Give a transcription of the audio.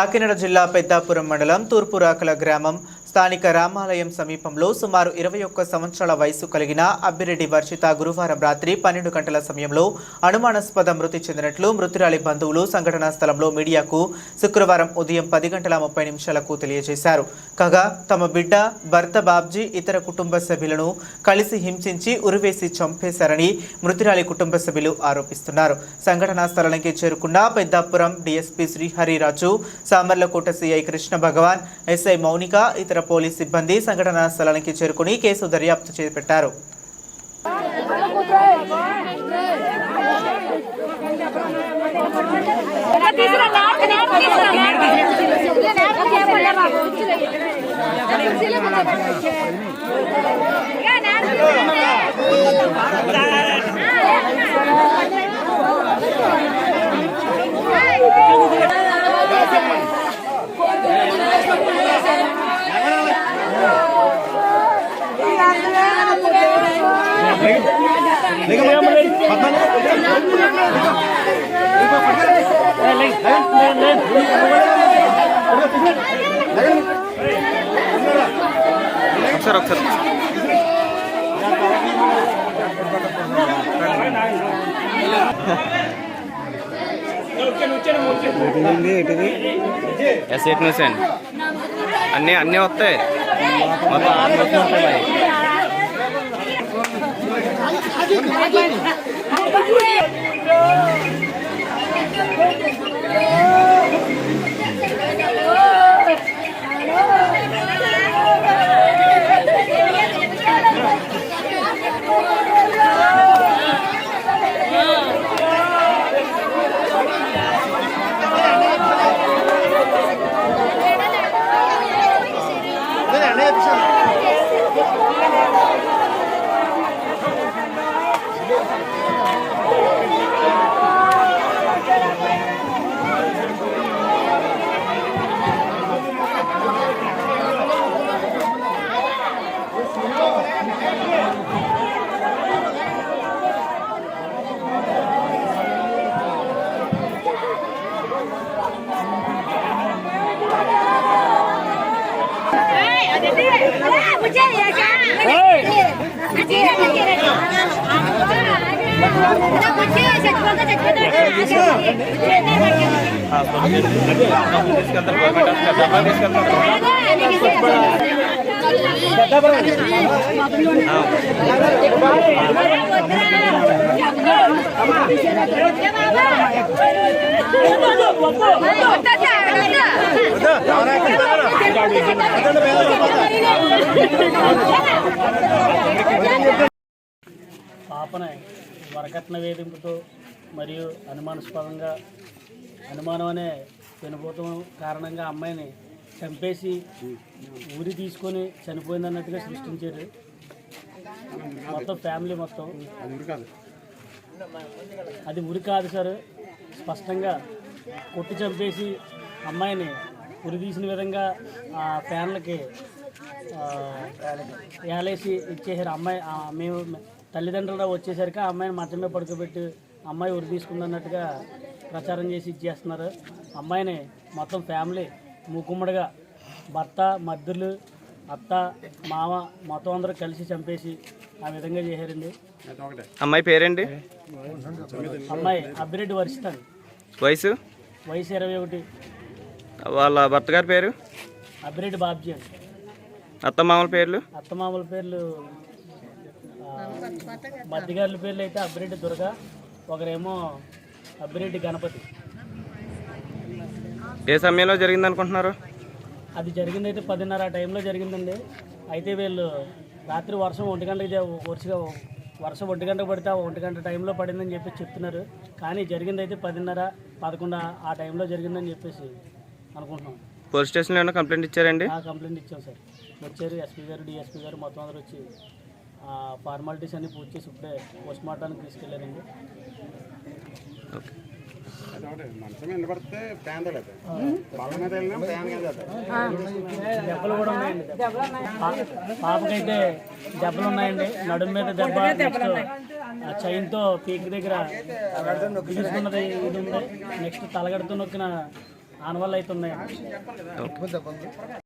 కాకినాడ జిల్లా పెద్దాపురం మండలం తూర్పురాకల గ్రామం స్థానిక రామాలయం సమీపంలో సుమారు ఇరవై ఒక్క సంవత్సరాల వయసు కలిగిన అబ్బిరెడ్డి వర్షిత గురువారం రాత్రి పన్నెండు గంటల సమయంలో అనుమానాస్పద మృతి చెందినట్లు మృతురాలి బంధువులు సంఘటనా స్థలంలో మీడియాకు శుక్రవారం ఉదయం పది గంటల ముప్పై నిమిషాలకు తెలియజేశారు. కాగా తమ బిడ్డ భర్త బాబ్జీ ఇతర కుటుంబ సభ్యులను కలిసి హింసించి ఉరివేసి చంపేశారని మృతురాలి కుటుంబ సభ్యులు ఆరోపిస్తున్నారు. సంఘటనా స్థలానికి చేరుకున్న Peddapuram DSP Srihariraju Samarlakota CI Krishna Bhagavan SI Mounika ఇతర పోలీస్ సిబ్బంది సంఘటనా స్థలానికి చేరుకుని కేసు దర్యాప్తు చేపట్టారు. తీసుకురా ఒకసారి ఒకసారి. ఎస్ ఎయిట్ అండి? అన్నీ అన్నీ వస్తాయి? మొత్తం ఆరు వస్తాయి ఉంటాయి తీసుకెళ్తారు తీసుకెళ్తారు పాపన వరకట్న వేధింపుతో మరియు అనుమానాస్పదంగా అనుమానం అనే చనిపోవటం కారణంగా అమ్మాయిని చంపేసి ఊరి తీసుకొని చనిపోయింది అన్నట్టుగా సృష్టించారు. మొత్తం ఫ్యామిలీ మొత్తం. అది ఉరి కాదు సార్. స్పష్టంగా కొట్టి చంపేసి అమ్మాయిని ఉరి తీసిన విధంగా ఆ ఫ్యాన్లకి ఏలేసి ఇచ్చేసారు. అమ్మాయి మేము తల్లిదండ్రులు వచ్చేసరికి ఆ అమ్మాయిని మంచం మీద పడుకోబెట్టి అమ్మాయి ఉరి తీసుకుందన్నట్టుగా ప్రచారం చేసి ఇచ్చేస్తున్నారు. అమ్మాయిని మొత్తం ఫ్యామిలీ మూకుమ్మడిగా భర్త మద్దులు అత్త మామ మొత్తం అందరూ కలిసి చంపేసి ఆ విధంగా చేశారండి. అమ్మాయి పేరేంటి? అమ్మాయి అబ్బిరెడ్డి వర్షిత వయసు? వయసు ఇరవై ఒకటి. వాళ్ళ భర్త గారి పేరు? అబ్బిరెడ్డి బాబ్జీ అండి. అత్త మామల పేర్లు? అత్తమామల పేర్లు మధ్యగారుల పేర్లు అయితే అబ్బిరెడ్డి దుర్గా ఒకరేమో అబ్బిరెడ్డి గణపతి. ఏ సమయంలో జరిగింది అనుకుంటున్నారు అది జరిగింది అయితే పదిన్నర ఆ టైంలో జరిగిందండి. అయితే వీళ్ళు రాత్రి వర్షం ఒంటి గంటకి వరుసగా వర్షం ఒంటి గంటకు పడితే ఆ ఒంటి గంట టైంలో పడిందని చెప్పి చెప్తున్నారు. కానీ జరిగింది అయితే పదిన్నర పదకొండు ఆ- ఆ టైంలో జరిగిందని చెప్పేసి అనుకుంటున్నాం. పోలీస్ స్టేషన్లో ఏమైనా కంప్లైంట్ ఇచ్చారండి? ఆ కంప్లైంట్ ఇచ్చాం సార్. వచ్చారు ఎస్పీ గారు డిఎస్పీ గారు మొత్తం అందరూ వచ్చి ఆ ఫార్మాలిటీస్ అన్ని పూర్తి చేసి ఇప్పుడే పోస్ట్ మార్టానికి తీసుకెళ్ళారండి దెబ్బలు కూడా ఉన్నాయండి. పాపకైతే దెబ్బలు ఉన్నాయండి. నడుము మీద దెబ్బ చైన్తో పీక్ దగ్గర బిగుసుకున్నది ఇది ఉంది. నెక్స్ట్ తలగడుతూ నొక్కిన ఆనవాళ్ళు అవుతున్నాయి ఓకే.